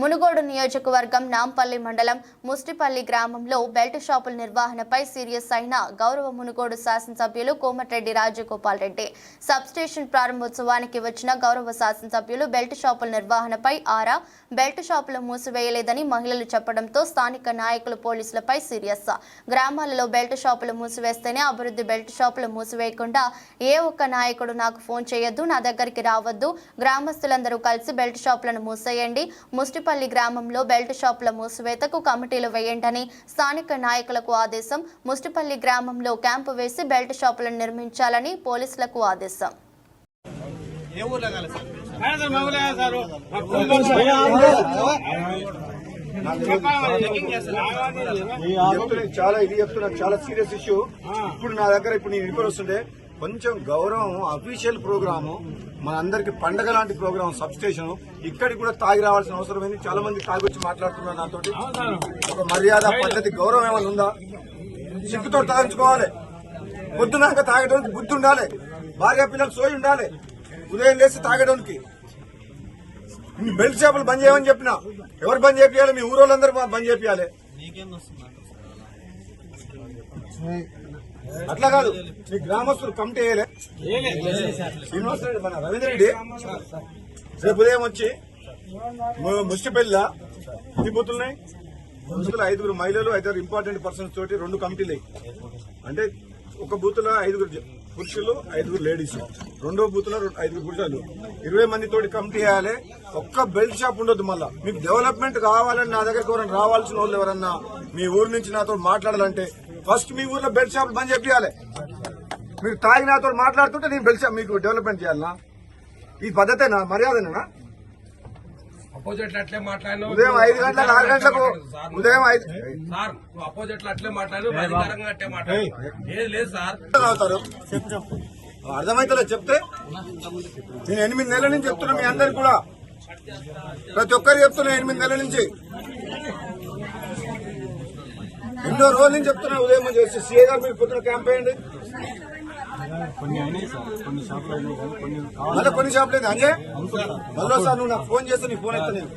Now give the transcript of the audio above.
మునుగోడు నియోజకవర్గం నాంపల్లి మండలం ముస్టిపల్లి గ్రామంలో బెల్ట్ షాపుల నిర్వహణపై సీరియస్ అయిన గౌరవ మునుగోడు శాసనసభ్యులు కోమటిరెడ్డి రాజగోపాల్ రెడ్డి. సబ్స్టేషన్ ప్రారంభోత్సవానికి వచ్చిన గౌరవ శాసనసభ్యులు బెల్ట్ షాపుల నిర్వహణపై ఆరా బెల్ట్ షాపులు మూసివేయలేదని మహిళలు చెప్పడంతో స్థానిక నాయకులు పోలీసులపై సీరియస్. గ్రామాలలో బెల్ట్ షాపులు మూసివేస్తేనే అభివృద్ధి బెల్ట్ షాపులు మూసివేయకుండా ఏ ఒక్క నాయకుడు నాకు ఫోన్ చేయొద్దు నా దగ్గరికి రావద్దు. గ్రామస్తులందరూ కలిసి బెల్ట్ షాపులను మూసేయండి. ముస్టిపల్లి గ్రామంలో బెల్ట్ షాపుల మూసివేతకు కమిటీలు వేయండని స్థానిక నాయకులకు ఆదేశం. ముస్టిపల్లి గ్రామంలో క్యాంపు వేసి బెల్ట్ షాపులను నిర్మించాలని పోలీసులకు ఆదేశం. చాలా ఇది చెప్తున్నా చాలా సీరియస్ ఇష్యూ ఇప్పుడు నా దగ్గర ఇప్పుడు నేను ఇంటికి వస్తుంటే కొంచెం గౌరవం అఫీషియల్ ప్రోగ్రాము మన అందరికి పండగ లాంటి ప్రోగ్రామ్ సబ్ స్టేషన్ ఇక్కడికి కూడా తాగి రావాల్సిన అవసరం ఏంది? చాలా మంది తాగి వచ్చి మాట్లాడుతున్నారు నాతో ఒక మర్యాద పద్ధతి గౌరవం ఏమైనా ఉందా? సిగ్గుతో తాగించుకోవాలి. పొద్దునాక తాగడానికి బుద్ధి ఉండాలి. భార్య పిల్లలు సోయి ఉండాలి. ఉదయం లేసి తాగడానికి బెల్ట్ షాపులు బంద్ చేయమని చెప్పినా. ఎవరు బంద్ చేపియాలి మీ ఊరోళ్ళందరూ బంద్ వస్తుంది అట్లా కాదు. మీ గ్రామస్తులు కమిటీ వేయలే శ్రీనివాస రెడ్డి మన రవీంద్ర రెడ్డి. రేపు ఉదయం వచ్చి ము- ముష్టిపల్లిల ఎన్ని బూతులు ఐదుగురు మహిళలు ఐదారు ఇంపార్టెంట్ పర్సన్స్ తోటి రెండు కమిటీలు. అంటే ఒక బూత్లో ఐదుగురు పురుషులు ఐదుగురు లేడీస్ రెండో బూత్లో రెండు- ఐదుగురు పురుషులు. ఇరవై మంది తోటి కమిటీ వేయాలి ఒక్క బెల్ట్ షాప్ ఉండొద్దు మళ్ళా. మీకు డెవలప్మెంట్ కావాలని నా దగ్గరకు ఎవరైనా రావాల్సిన వాళ్ళు ఎవరన్నా మీ ఊరు నుంచి నాతో మాట్లాడాలంటే ఫస్ట్ మీ ఊర్లో బెల్ట్ షాప్ బంద్ చేపియాలి మీరు తాగి నాతో మాట్లాడుతుంటే నేను బెల్ట్ షాప్ మీకు డెవలప్మెంట్ చేయాలనా? ఈ పద్ధతేనా? మాట్లాడిన ఉదయం ఐదు గంటలకు ఆరు గంటలకు ఉదయం ఐదు అపోజిట్ అట్లే చెప్తే? నేను ఎనిమిది నెలల నుంచి చెప్తున్నా మీ అందరికి కూడా. ప్రతి ఒక్కరు చెప్తున్నా ఎనిమిది నెలల నుంచి. ఎన్నో రోజుల నుంచి చెప్తున్నా ఉదయం చేసి సీఏ గారు మీరు పొద్దున క్యాంప్ అయ్యండి మళ్ళీ కొన్ని షాపులు అంజయ్? మళ్ళీ సార్. నువ్వు నాకు ఫోన్ చేస్తే నీ ఫోన్ ఎత్తా నేను.